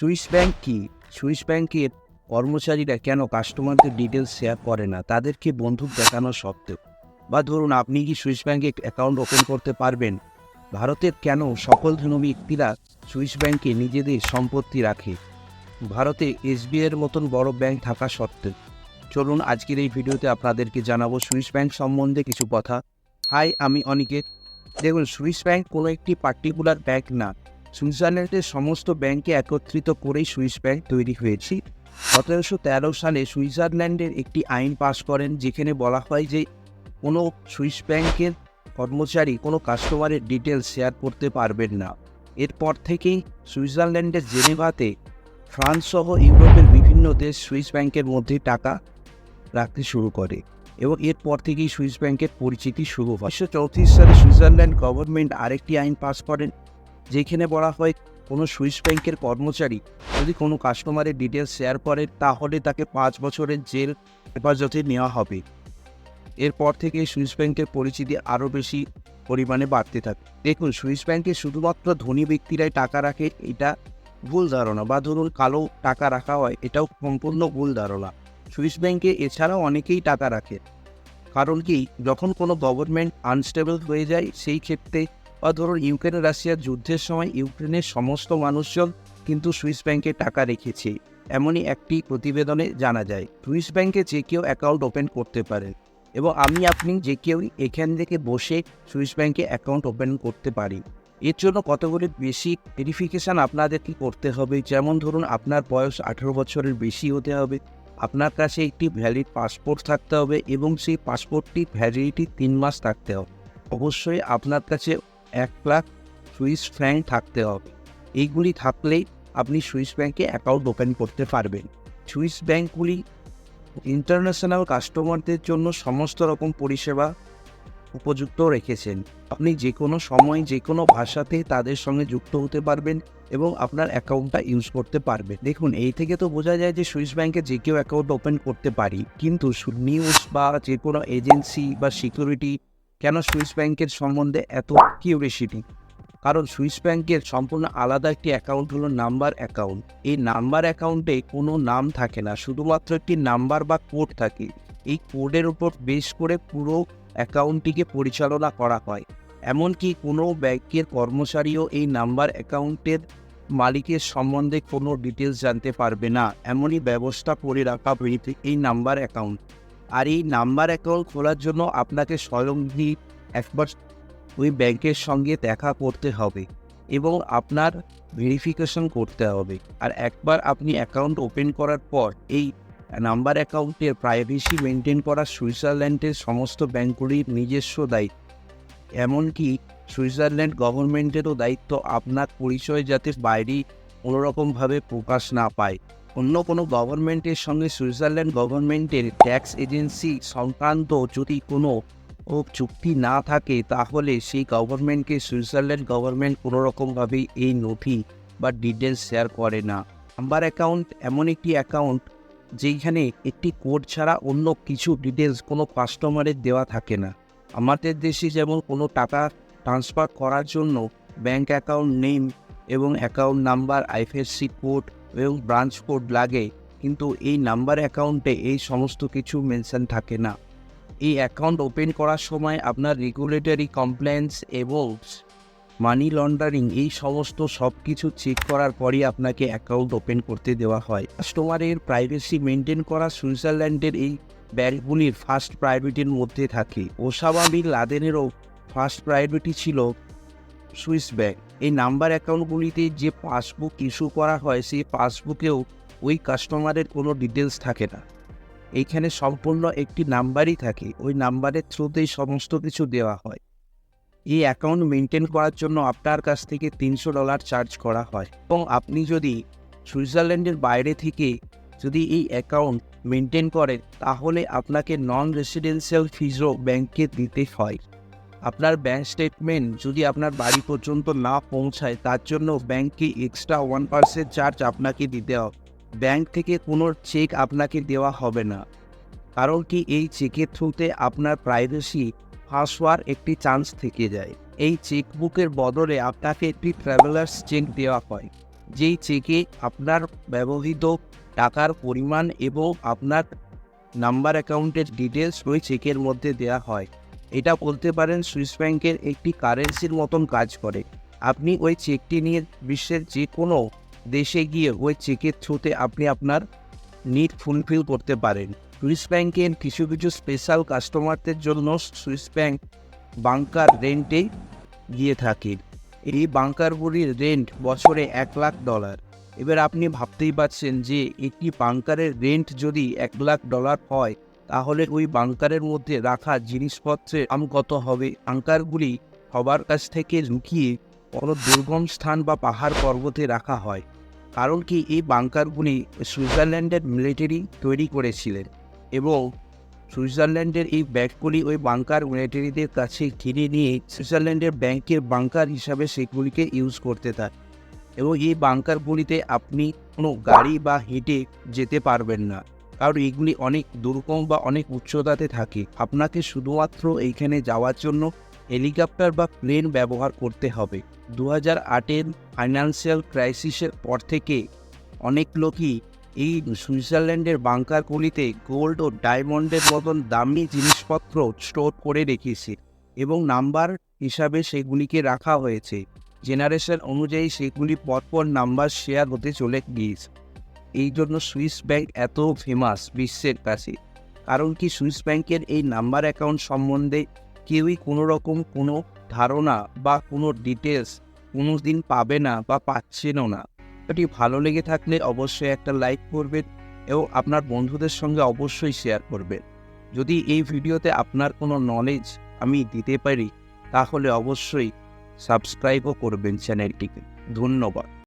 Swiss bank কি? Swiss ব্যাংকের কর্মচারীরা কেন কাস্টমারদের ডিটেলস শেয়ার করে না? তাদেরকে বন্দুক দেখানো সত্ত্বেও। বা ধরুন, আপনি কি সুইস ব্যাংকে অ্যাকাউন্ট ওপেন করতে পারবেন? ভারতের কেন সকল ধনী ব্যক্তিরা সুইস ব্যাংকে নিজেদের সম্পত্তি রাখে? ভারতে এসবিআইয়ের মতন বড় ব্যাংক থাকা সত্ত্বেও। চলুন, আজকের এই ভিডিওতে আপনাদেরকে জানাব সুইস ব্যাংক সম্বন্ধে কিছু কথা। হাই, আমি অনিকেত। দেখুন, সুইস ব্যাংক কোনো একটি পার্টিকুলার ব্যাংক না। সুইজারল্যান্ডের সমস্ত ব্যাংকে একত্রিত করেই সুইস ব্যাংক তৈরি হয়েছে। সতেরোশো তেরো সালে সুইজারল্যান্ডের একটি আইন পাশ করেন, যেখানে বলা হয় যে কোনো সুইস ব্যাংকের কর্মচারী কোনো কাস্টমারের ডিটেলস শেয়ার করতে পারবেন না। এরপর থেকেই সুইজারল্যান্ডের জেনেভাতে ফ্রান্স সহ ইউরোপের বিভিন্ন দেশ সুইস ব্যাংকের মধ্যে টাকা রাখতে শুরু করে এবং এরপর থেকেই সুইস ব্যাংকের পরিচিতি শুরু হয়। উনিশশো চৌত্রিশ সালে সুইজারল্যান্ড গভর্নমেন্ট আরেকটি আইন পাস করেন যেখানে বলা হয় কোনো সুইস ব্যাংকের কর্মচারী যদি কোনো কাস্টমারের ডিটেলস শেয়ার করে, তাহলে তাকে পাঁচ বছরের জেল হেফাজতে নেওয়া হবে। এরপর থেকে সুইস ব্যাংকের পরিচিতি আরও বেশি পরিমাণে বাড়তে থাকে। দেখুন, সুইস ব্যাংকে শুধুমাত্র ধনী ব্যক্তিরাই টাকা রাখে, এটা ভুল ধারণা বা ধরুন কালো টাকা রাখা হয়, এটাও সম্পূর্ণ ভুল ধারণা। সুইস ব্যাংকে এছাড়াও অনেকেই টাকা রাখে। কারণ কি, যখন কোনো গভর্নমেন্ট আনস্টেবল হয়ে যায়, সেই ক্ষেত্রে বা ধরুন ইউক্রেন রাশিয়ার যুদ্ধের সময় ইউক্রেনের সমস্ত মানুষজন কিন্তু সুইস ব্যাংকে টাকা রেখেছে। এমনই একটি প্রতিবেদনে জানা যায়, সুইস ব্যাংকে যে কেউ অ্যাকাউন্ট ওপেন করতে পারে এবং আমি, আপনি যে কেউ এখান থেকে বসে সুইস ব্যাংকে অ্যাকাউন্ট ওপেন করতে পারি। এর জন্য কতগুলি বেসিক ভেরিফিকেশান আপনাদেরকে করতে হবে? যেমন ধরুন, আপনার বয়স আঠেরো বছরের বেশি হতে হবে, আপনার কাছে একটি ভ্যালিড পাসপোর্ট থাকতে হবে এবং সেই পাসপোর্টটি ভ্যালিডিটি তিন মাস থাকতে হবে। অবশ্যই আপনার কাছে এক লাখ সুইস ফ্র্যাঙ্ক থাকতে হবে। এইগুলি থাকলেই আপনি সুইস ব্যাংকে অ্যাকাউন্ট ওপেন করতে পারবেন। সুইস ব্যাংকগুলি ইন্টারন্যাশনাল কাস্টমারদের জন্য সমস্ত রকম পরিষেবা উপযুক্ত রেখেছেন। আপনি যে কোনো সময় যে কোনো ভাষাতে তাদের সঙ্গে যুক্ত হতে পারবেন এবং আপনার অ্যাকাউন্টটা ইউজ করতে পারবেন। দেখুন, এই থেকে তো বোঝা যায় যে সুইস ব্যাংকে যে কেউ অ্যাকাউন্ট ওপেন করতে পারি। কিন্তু নিউজ বা যে কোনো এজেন্সি বা সিকিউরিটি কেন সুইস ব্যাংকের সম্বন্ধে এত কিউরিসিটি কারণ সুইস ব্যাংকের সম্পূর্ণ আলাদা একটি অ্যাকাউন্ট হলো নাম্বার অ্যাকাউন্ট। এই নাম্বার অ্যাকাউন্টে কোনো নাম থাকে না, শুধুমাত্র একটি নাম্বার বা কোড থাকে। এই কোডের উপর বেশ করে পুরো অ্যাকাউন্টটিকে পরিচালনা করা হয়। এমনকি কোনো ব্যাংকের কর্মচারীও এই নাম্বার অ্যাকাউন্টের মালিকের সম্বন্ধে কোনো ডিটেলস জানতে পারবে না। এমনই ব্যবস্থা করে রাখা হয়েছে এই নাম্বার অ্যাকাউন্ট। আর এই নাম্বার অ্যাকাউন্ট খোলার জন্য আপনাকে স্বয়ং একবার ওই ব্যাংকের সঙ্গে দেখা করতে হবে এবং আপনার ভেরিফিকেশন করতে হবে। আর একবার আপনি অ্যাকাউন্ট ওপেন করার পর এই নাম্বার অ্যাকাউন্টের প্রাইভেসি মেনটেন করা সুইজারল্যান্ডের সমস্ত ব্যাংকগুলির নিজস্ব দায়িত্ব। এমনকি সুইজারল্যান্ড গভর্নমেন্টেরও দায়িত্ব আপনার পরিচয় যাতে বাইরে কোনোরকমভাবে প্রকাশ না পায়। অন্য কোনো গভর্নমেন্টের সঙ্গে সুইজারল্যান্ড গভর্নমেন্টের ট্যাক্স এজেন্সি সংক্রান্ত যদি কোনো চুক্তি না থাকে, তাহলে সেই গভর্নমেন্টকে সুইজারল্যান্ড গভর্নমেন্ট কোনো রকমভাবেই এই নথি বা ডিটেলস শেয়ার করে না। নাম্বার অ্যাকাউন্ট এমন একটি অ্যাকাউন্ট যেইখানে একটি কোড ছাড়া অন্য কিছু ডিটেলস কোনো কাস্টমারের দেওয়া থাকে না। আমাদের দেশে যেমন কোনো টাকা ট্রান্সফার করার জন্য ব্যাংক অ্যাকাউন্ট নেম এবং অ্যাকাউন্ট নাম্বার, আইএফএসসি কোড এবং ব্রাঞ্চ কোড লাগে, কিন্তু এই নাম্বার অ্যাকাউন্টে এই সমস্ত কিছু মেনশন থাকে না। এই অ্যাকাউন্ট ওপেন করার সময় আপনার রেগুলেটরি কমপ্লেন্স এবং মানি লন্ডারিং এই সমস্ত সব কিছু চেক করার পরই আপনাকে অ্যাকাউন্ট ওপেন করতে দেওয়া হয়। কাস্টমারের প্রাইভেসি মেনটেন করা সুইজারল্যান্ডের এই ব্যাংকগুলির ফার্স্ট প্রায়োরিটির মধ্যে থাকে। ওসামা বিন লাদেনেরও ফার্স্ট প্রায়োরিটি ছিল সুইস ব্যাংক। এই নাম্বার অ্যাকাউন্টগুলিতে যে পাসবুক ইস্যু করা হয়, সেই পাসবুকেও ওই কাস্টমারের কোনো ডিটেলস থাকে না। এইখানে সম্পূর্ণ একটি নাম্বারই থাকে। ওই নাম্বারের থ্রুতেই সমস্ত কিছু দেওয়া হয়। এই অ্যাকাউন্ট মেনটেন করার জন্য আপনার কাছ থেকে তিনশো ডলার চার্জ করা হয়। এবং আপনি যদি সুইজারল্যান্ডের বাইরে থেকে যদি এই অ্যাকাউন্ট মেনটেন করেন, তাহলে আপনাকে নন রেসিডেন্সিয়াল ফিজও ব্যাংকে দিতে হয়। আপনার ব্যাঙ্ক স্টেটমেন্ট যদি আপনার বাড়ি পর্যন্ত না পৌঁছায়, তার জন্য ব্যাংকে এক্সট্রা ওয়ান পার্সেন্ট চার্জ আপনাকে দিতে হবে। ব্যাংক থেকে কোনো চেক আপনাকে দেওয়া হবে না। কারণ কি এই চেকের থ্রুতে আপনার প্রাইভেসি ফাঁস হওয়ার একটি চান্স থেকে যায়। এই চেকবুকের বদলে আপনাকে একটি ট্রাভেলার্স চেক দেওয়া হয়। যেই চেকে আপনার ব্যবহৃত টাকার পরিমাণ এবং আপনার নাম্বার অ্যাকাউন্টের ডিটেলস ওই চেকের মধ্যে দেওয়া হয়। এটা বলতে পারেন সুইস ব্যাংকের একটি কারেন্সির মতন কাজ করে। আপনি ওই চেকটি নিয়ে বিশ্বের যে কোনো দেশে গিয়ে ওই চেকের থ্রুতে আপনি আপনার নিড ফুলফিল করতে পারেন। সুইস ব্যাংকের কিছু কিছু স্পেশাল কাস্টমারদের জন্য সুইস ব্যাংক বাংকার রেন্টে দিয়ে থাকে। এই বাংকারগুলির রেন্ট বছরে এক লাখ ডলার। এবার আপনি ভাবতেই পারছেন যে একটি বাংকারের রেন্ট যদি এক লাখ ডলার হয় তাহলে ওই বাংকারের মধ্যে রাখা জিনিসপত্রের দাম কত হবে? বাংকারগুলি সবার কাছ থেকে লুকিয়ে কোনো দুর্গম স্থান বা পাহাড় পর্বতে রাখা হয়। কারণ কি এই বাংকারগুলি সুইজারল্যান্ডের মিলিটারি তৈরি করেছিলেন এবং সুইজারল্যান্ডের এই ব্যাগগুলি ওই বাংকার মিলিটারিদের কাছে কিনে নিয়ে সুইজারল্যান্ডের ব্যাংকের বাংকার হিসাবে সেগুলিকে ইউজ করতে থাকে। এবং এই বাংকারগুলিতে আপনি কোনো গাড়ি বা হেঁটে যেতে পারবেন না। কারণ এগুলি অনেক দুর্গম বা অনেক উচ্চতাতে থাকে। আপনাকে শুধুমাত্র এইখানে যাওয়ার জন্য হেলিকপ্টার বা প্লেন ব্যবহার করতে হবে। দু হাজার আটের ফাইন্যান্সিয়াল ক্রাইসিসের পর থেকে অনেক লোকই এই সুইজারল্যান্ডের বাংকারগুলিতে গোল্ড ও ডায়মন্ডের মতন দামি জিনিসপত্র স্টোর করে রেখেছে এবং নাম্বার হিসাবে সেগুলিকে রাখা হয়েছে। জেনারেশন অনুযায়ী সেগুলি পরপর নাম্বার শেয়ার হতে চলে গিয়েছে। এই জন্য সুইস ব্যাংক এত ফেমাস বিশ্বের কাছে। কারণ কি সুইস ব্যাংকের এই নাম্বার অ্যাকাউন্ট সম্বন্ধে কেউই কোনো রকম কোনো ধারণা বা কোনো ডিটেলস কোনো দিন পাবে না বা পাচ্ছেনও না। এটি ভালো লেগে থাকলে অবশ্যই একটা লাইক করবেন এবং আপনার বন্ধুদের সঙ্গে অবশ্যই শেয়ার করবেন। যদি এই ভিডিওতে আপনার কোনো নলেজ আমি দিতে পারি, তাহলে অবশ্যই সাবস্ক্রাইবও করবেন চ্যানেলটিকে ধন্যবাদ।